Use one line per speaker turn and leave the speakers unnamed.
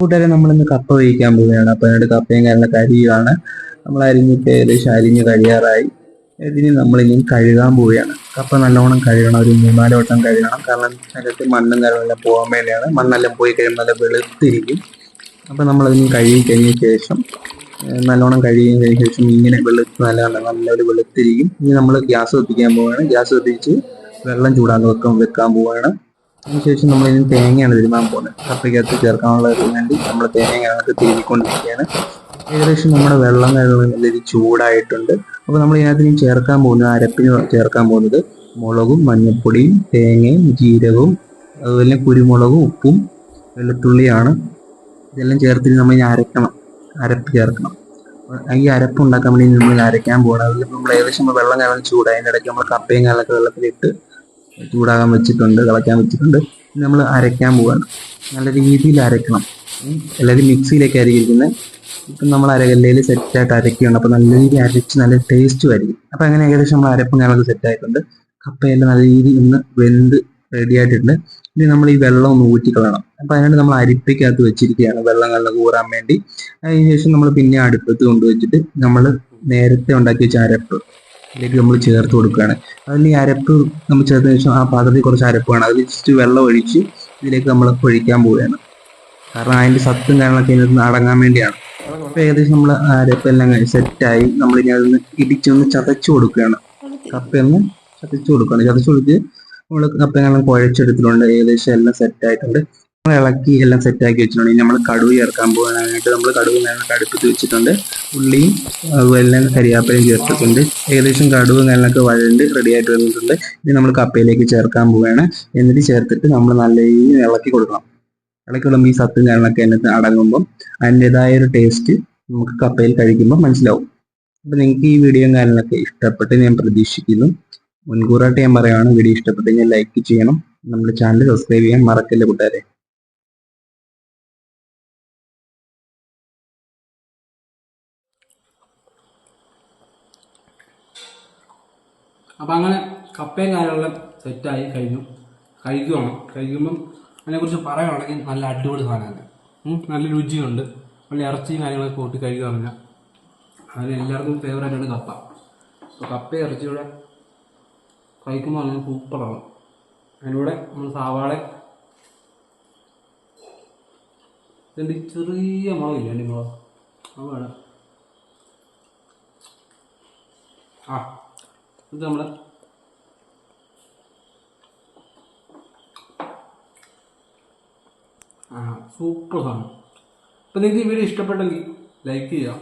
കൂട്ടുകാരെ നമ്മളിന്ന് കപ്പ വേവിക്കാൻ പോവുകയാണ്. അപ്പൊ അതിനോട് കപ്പയും കാരണം അരിയുകയാണ് നമ്മൾ അരിഞ്ഞിട്ട് ഏകദേശം അരിഞ്ഞ് കഴിയാറായി. ഇതിന് നമ്മളിനി കഴുകാൻ പോവുകയാണ്. കപ്പ നല്ലോണം കഴുകണം. ഒരു മൂന്നാൽ വട്ടം കഴുകണം. കാരണം അതിനകത്ത് മണ്ണും കാര്യങ്ങളെല്ലാം പോകാൻ വേണ്ടിയാണ് മണ്ണെല്ലാം പോയി കഴിയുമ്പോൾ നല്ല വെളുത്തിരിക്കും. അപ്പൊ നമ്മളതിന് കഴുകി കഴിഞ്ഞ ശേഷം നല്ലോണം കഴിഞ്ഞ ശേഷം ഇങ്ങനെ വെളുത്ത് നല്ല നല്ലൊരു വെളുത്തിരിക്കും. ഇനി നമ്മൾ ഗ്യാസ് കത്തിക്കാൻ പോവുകയാണ്. ഗ്യാസ് കത്തിച്ച് വെള്ളം ചൂടാൻ വെക്കാൻ വെക്കാൻ പോവുകയാണ്. അതിനുശേഷം നമ്മൾ ഇതിന് തേങ്ങയാണ് തിരുമാൻ പോകുന്നത് കപ്പയ്ക്കകത്ത് ചേർക്കാനുള്ള വേണ്ടി നമ്മൾ തേങ്ങ അതിനകത്ത് തിരുമിക്കൊണ്ടിരിക്കുകയാണ് ഏകദേശം നമ്മുടെ വെള്ളം നല്ല ചൂടായിട്ടുണ്ട്. അപ്പോൾ നമ്മൾ ഇതിനകത്ത് ഇനി ചേർക്കാൻ പോകുന്നത് അരപ്പിന് ചേർക്കാൻ പോകുന്നത് മുളകും മഞ്ഞൾപ്പൊടിയും തേങ്ങയും ജീരകവും അതുപോലെ കുരുമുളകും ഉപ്പും വെളുത്തുള്ളിയാണ്. ഇതെല്ലാം ചേർത്തിട്ട് നമ്മൾ ഇനി അരക്കണം. അരപ്പ് ചേർക്കണം. ഈ അരപ്പ് ഉണ്ടാക്കാൻ വേണ്ടി നമ്മൾ അരയ്ക്കാൻ പോകണം അതിൽ നമ്മൾ ഏകദേശം വെള്ളം കാലം ചൂടായതിന്റെ ഇടയ്ക്ക് നമ്മൾ കപ്പയും കാലൊക്കെ വെള്ളത്തിലിട്ട് ചൂടാകാൻ വെച്ചിട്ടുണ്ട് കളയ്ക്കാൻ വെച്ചിട്ടുണ്ട്. നമ്മൾ അരയ്ക്കാൻ പോവാണ്. നല്ല രീതിയിൽ അരയ്ക്കണം. അല്ലെങ്കിൽ എല്ലാവരും മിക്സിയിലേക്ക് അരിയിരിക്കുന്നത് ഇപ്പം നമ്മൾ അരകല്ലയിൽ സെറ്റായിട്ട് അരയ്ക്കുകയാണ്. അപ്പോൾ നല്ല രീതിയിൽ അരച്ച് നല്ല ടേസ്റ്റും ആയിരിക്കും. അപ്പോൾ അങ്ങനെ ഏകദേശം നമ്മൾ അരപ്പും ഞങ്ങൾക്ക് സെറ്റായിട്ടുണ്ട് കപ്പയെല്ലാം നല്ല രീതിയിൽ ഒന്ന് വെന്ത് റെഡി ആയിട്ടുണ്ട്. ഇനി നമ്മൾ ഈ വെള്ളം ഒന്ന് ഊറ്റിക്കളയണം അപ്പം അതിനായിട്ട് നമ്മൾ അരിപ്പയ്ക്കകത്ത് വെച്ചിരിക്കുകയാണ് വെള്ളം നല്ല കൂറാൻ വേണ്ടി. അതിനുശേഷം നമ്മൾ പിന്നെ അടുപ്പത്ത് കൊണ്ടുവച്ചിട്ട് നമ്മൾ നേരത്തെ ഉണ്ടാക്കി വെച്ച അരപ്പ്. ഇതിലേക്ക് നമ്മൾ ചേർത്ത് കൊടുക്കുകയാണ്. അതിൽ ഈ അരപ്പ് നമ്മൾ ചേർത്തതിന് ശേഷം ആ പാത്രത്തിൽ കുറച്ച് അരപ്പ് വേണം. അതിൽ ജസ്റ്റ് വെള്ളം ഒഴിച്ച് ഇതിലേക്ക് നമ്മൾ ഒഴിക്കാൻ പോവുകയാണ്. കാരണം അതിന്റെ സത്തും കാര്യങ്ങളൊക്കെ ഇതിനകത്ത് അടങ്ങാൻ വേണ്ടിയാണ്. അപ്പോൾ ഏകദേശം നമ്മൾ അരപ്പെല്ലാം സെറ്റായി നമ്മൾ ഇനി അതൊന്ന് ഇടിച്ചൊന്ന് ചതച്ചു കൊടുക്കുകയാണ്. കപ്പയൊന്ന് ചതച്ചു കൊടുക്കുകയാണ്. ചതച്ചു കൊടുത്ത് നമ്മൾ കപ്പയെല്ലാം കുഴച്ചെടുത്തിട്ടുണ്ട്. ഏകദേശം എല്ലാം സെറ്റ് ആയിട്ടുണ്ട് നമ്മൾ ഇളക്കി എല്ലാം സെറ്റ് ആക്കി വെച്ചിട്ടുണ്ട്. ഇനി നമ്മൾ കടുവ് ചേർക്കാൻ പോകാനായിട്ട് നമ്മൾ കടുവ കാര്യങ്ങളൊക്കെ അടുപ്പത്ത് വെച്ചിട്ടുണ്ട്. ഉള്ളിയും അതുപോലെ കരിയാപ്പയും ചേർത്തിട്ടുണ്ട്. ഏകദേശം കടുവ് കാര്യങ്ങളൊക്കെ വഴണ്ട് റെഡി ആയിട്ട് വന്നിട്ടുണ്ട്. ഇനി നമ്മൾ കപ്പയിലേക്ക് ചേർക്കാൻ പോവുകയാണ് എന്നിട്ട് ചേർത്തിട്ട് നമ്മൾ നല്ല രീതിയിൽ ഇളക്കി കൊടുക്കണം. ഇളക്കി കൊടുക്കുമ്പോൾ ഈ സത്തും കാര്യങ്ങളൊക്കെ അതിനകത്ത് അടങ്ങുമ്പം അതിന്റെതായ ഒരു ടേസ്റ്റ് നമുക്ക് കപ്പയിൽ കഴിക്കുമ്പോൾ മനസ്സിലാവും. അപ്പൊ നിങ്ങൾക്ക് ഈ വീഡിയോയും കാര്യങ്ങളൊക്കെ ഇഷ്ടപ്പെട്ട് ഞാൻ പ്രതീക്ഷിക്കുന്നു. മുൻകൂറായിട്ട് ഞാൻ പറയുകയാണ് വീഡിയോ ഇഷ്ടപ്പെട്ട് ഞാൻ ലൈക്ക് ചെയ്യണം. നമ്മുടെ ചാനൽ സബ്സ്ക്രൈബ് ചെയ്യാൻ മറക്കല്ല കൂട്ടുകാരെ.
അപ്പം അങ്ങനെ കപ്പയും കാര്യങ്ങളെല്ലാം സെറ്റായി കഴിഞ്ഞു. കഴിക്കുവാണ്. കഴിക്കുമ്പം അതിനെക്കുറിച്ച് പറയുകയാണെങ്കിൽ നല്ല അടിപൊളി സാധനമാണ്. നല്ല രുചിയുണ്ട്. നല്ല ഇറച്ചിയും കാര്യങ്ങളൊക്കെ കൂട്ടി കഴിക്കുകയാണെങ്കിൽ അതിന് എല്ലാവർക്കും ഫേവറേറ്റ് ആണ് കപ്പ. അപ്പോൾ കപ്പ ഇറച്ചിയുടെ കഴിക്കുമ്പോൾ നല്ല സൂപ്പറാണ്. അതിലൂടെ നമ്മൾ സവാള. ഇതിന്റെ ചെറിയ മുളകില്ല എന്റെ മുളക് അത് വേണം. ആ ഇത് നമ്മൾ സൂപ്പർ സാധനം. അപ്പം നിങ്ങൾക്ക് ഈ വീഡിയോ ഇഷ്ടപ്പെട്ടെങ്കിൽ ലൈക്ക് ചെയ്യുക.